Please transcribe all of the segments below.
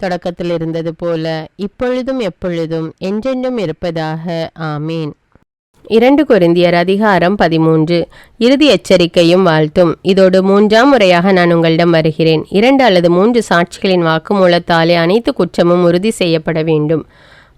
தொடக்கத்தில் இருந்தது போல இப்பொழுதும் எப்பொழுதும் என்றென்றும் இருப்பதாக. ஆமீன். இரண்டு கொரிந்தியர் அதிகாரம் பதிமூன்று. இறுதி எச்சரிக்கையும் வாழ்த்தும். இதோடு மூன்றாம் முறையாக நான் உங்களிடம் வருகிறேன். இரண்டு அல்லது மூன்று சாட்சிகளின் வாக்குமூலத்தாலே அனைத்து குற்றமும் உறுதி செய்யப்பட வேண்டும்.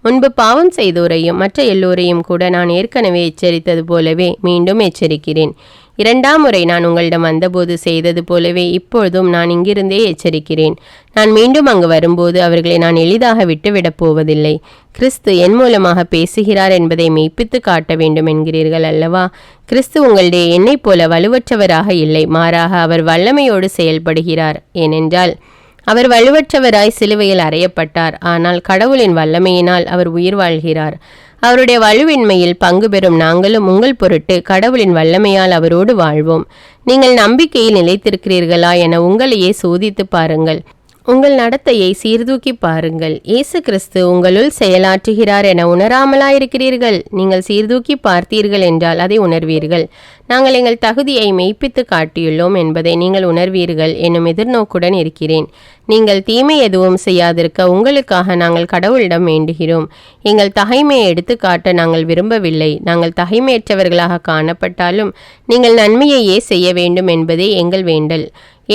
முன்பு பாவம் செய்தோரையும் மற்ற எல்லோரையும் கூட நான் ஏற்கனவே எச்சரித்தது போலவே மீண்டும் எச்சரிக்கிறேன். இரண்டாம் முறை நான் உங்களிடம் வந்தபோது செய்தது போலவே இப்பொழுதும் நான் இங்கிருந்தே எச்சரிக்கிறேன். நான் மீண்டும் அங்கு வரும்போது அவர்களை நான் எளிதாக விட்டுவிடப் போவதில்லை. கிறிஸ்து என் மூலமாக பேசுகிறார் என்பதை மெய்ப்பித்து காட்ட வேண்டும் என்கிறீர்கள் அல்லவா? கிறிஸ்து உங்களுடைய என்னைப் போல வலுவற்றவராக இல்லை மாறாக அவர் வல்லமையோடு செயல்படுகிறார். ஏனென்றால் அவர் வலுவற்றவராய் சிலுவையில் அறையப்பட்டார். ஆனால் கடவுளின் வல்லமையினால் அவர் உயிர் வாழ்கிறார். அவருடைய வலுவின்மையில் பங்கு பெறும் நாங்களும் உங்கள் பொருட்டு கடவுளின் வல்லமையால் அவரோடு வாழ்வோம். நீங்கள் நம்பிக்கையில் நிலைத்திருக்கிறீர்களா என உங்களையே சோதித்து பாருங்கள். உங்கள் நடத்தையை சீர்தூக்கி பாருங்கள். இயேசு கிறிஸ்து உங்களுள் செயலாற்றுகிறார் என உணராமலாயிருக்கிறீர்கள். நீங்கள் சீர்தூக்கி பார்த்தீர்கள் என்றால் அதை உணர்வீர்கள். நாங்கள் எங்கள் தகுதியை மெய்ப்பித்து காட்டியுள்ளோம் என்பதை நீங்கள் உணர்வீர்கள் என்னும் எதிர்நோக்குடன் இருக்கிறேன். நீங்கள் தீமை எதுவும் செய்யாதிருக்க உங்களுக்காக நாங்கள் கடவுளிடம் வேண்டுகிறோம். எங்கள் தகைமையை எடுத்து காட்ட நாங்கள் விரும்பவில்லை. நாங்கள் தகைமையற்றவர்களாக காணப்பட்டாலும் நீங்கள் நன்மையையே செய்ய வேண்டும் என்பதே எங்கள் வேண்டல்.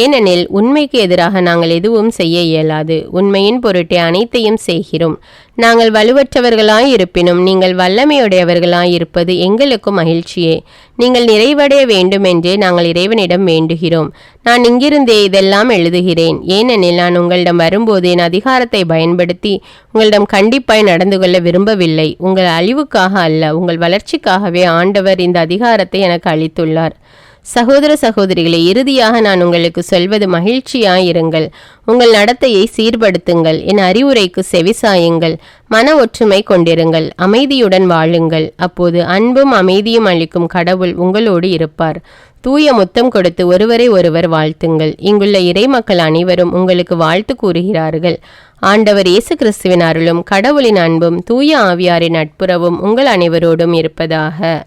ஏனெனில் உண்மைக்கு எதிராக நாங்கள் எதுவும் செய்ய இயலாது. உண்மையின் பொருட்டே அனைத்தையும் செய்கிறோம். நாங்கள் வலுவற்றவர்களாய் இருப்பினும் நீங்கள் வல்லமையுடையவர்களாய் இருப்பது எங்களுக்கும் மகிழ்ச்சியே. நீங்கள் நிறைவடைய வேண்டுமென்றே நாங்கள் இறைவனிடம் வேண்டுகிறோம். நான் இங்கிருந்தே இதெல்லாம் எழுதுகிறேன். ஏனெனில் நான் உங்களிடம் வரும்போது என் அதிகாரத்தை பயன்படுத்தி உங்களிடம் கண்டிப்பாய் நடந்து கொள்ள விரும்பவில்லை. உங்கள் அழிவுக்காக அல்ல உங்கள் வளர்ச்சிக்காகவே ஆண்டவர் இந்த அதிகாரத்தை எனக்கு அளித்துள்ளார். சகோதர சகோதரிகளை இறுதியாக நான் உங்களுக்கு சொல்வது மகிழ்ச்சியாயிருங்கள். உங்கள் நடத்தையை சீர்படுத்துங்கள். என் அறிவுரைக்கு செவிசாயுங்கள் மன ஒற்றுமை கொண்டிருங்கள். அமைதியுடன் வாழுங்கள். அப்போது அன்பும் அமைதியும் அளிக்கும் கடவுள் உங்களோடு இருப்பார். தூய முத்தம் கொடுத்து ஒருவரை ஒருவர் வாழ்த்துங்கள். இங்குள்ள இறைமக்கள் அனைவரும் உங்களுக்கு வாழ்த்து கூறுகிறார்கள். ஆண்டவர் இயேசு கிறிஸ்துவின் அருளும் கடவுளின் அன்பும் தூய ஆவியாரின் நட்புறவும் உங்கள் அனைவரோடும் இருப்பதாக.